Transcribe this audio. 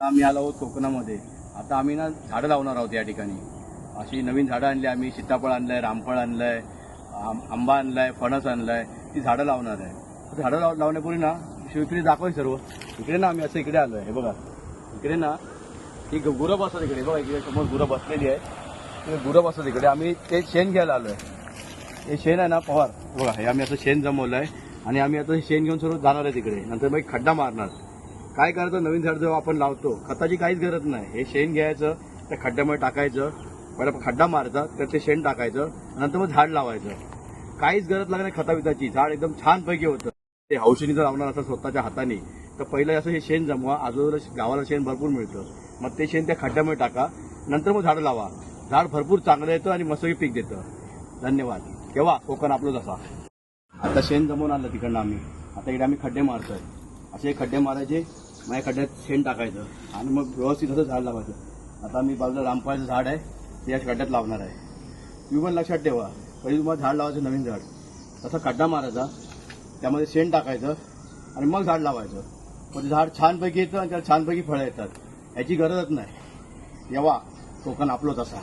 आम्ही आलो आहोत कोकणामध्ये. आता आम्ही ना झाडं लावणार आहोत या ठिकाणी. अशी नवीन झाडं आणली आम्ही. सीताफळ आणलंय रामफळ आणलंय आंबा आणलाय फणस आणलाय. ती झाडं लावणार आहे. झाडं लाव लावण्यापूर्वी ना शिव इकडे दाखवाय सर्व. इकडे ना आम्ही असं इकडे आलोय. हे बघा. इकडे ना ही गुरं बसत इकडे. बघा इकडे समोर गुरं बसलेली आहे. ते गुरं बसत इकडे. आम्ही ते शेण घ्यायला आलोय. हे शेण आहे ना पवार. बघा हे आम्ही असं शेण जमवलंय. आणि आम्ही आता शेण घेऊन सर्व जाणार आहे तिकडे नंतर मग एक खड्डा मारणार. काय करायचं? नवीन झाड जेव्हा आपण लावतो खताची काहीच गरज नाही. हे शेण घ्यायचं त्या खड्ड्यामध्ये टाकायचं पहिला खड्डा मारायचा तर ते शेण टाकायचं नंतर मग झाड लावायचं. काहीच गरज लागणार खता बिताची. झाड एकदम छानपैकी होतं. ते हौशीने जर लावणार असं स्वतःच्या हाताने तर पहिलं असं हे शेण जमवा. आजूबाजूला गावाला शेण भरपूर मिळतं. मग ते शेण त्या खड्ड्यामध्ये टाका. नंतर मग झाडं लावा. झाड भरपूर चांगलं येतं आणि मस्तही पीक देतं. धन्यवाद. केव्हा कोकण आपलं जसा आता शेण जमवून आणलं तिकडनं आम्ही. आता इकडे आम्ही खड्डे मारतोय. असे खड्डे मारायचे माझ्या खड्ड्यात शेण टाकायचं आणि मग व्यवस्थित असं झाड लावायचं. आता मी बाजूला रामफळाचं झाड आहे ते या खड्ड्यात लावणार आहे. तुम्ही पण लक्षात ठेवा कधी तुम्हाला झाड लावायचं नवीन झाड तसा खड्डा मारायचा त्यामध्ये शेण टाकायचं आणि मग झाड लावायचं. पण ते झाड छानपैकी येतं आणि त्याला छानपैकी फळं येतात याची गरजच नाही. येवा कोकण आपलो तसा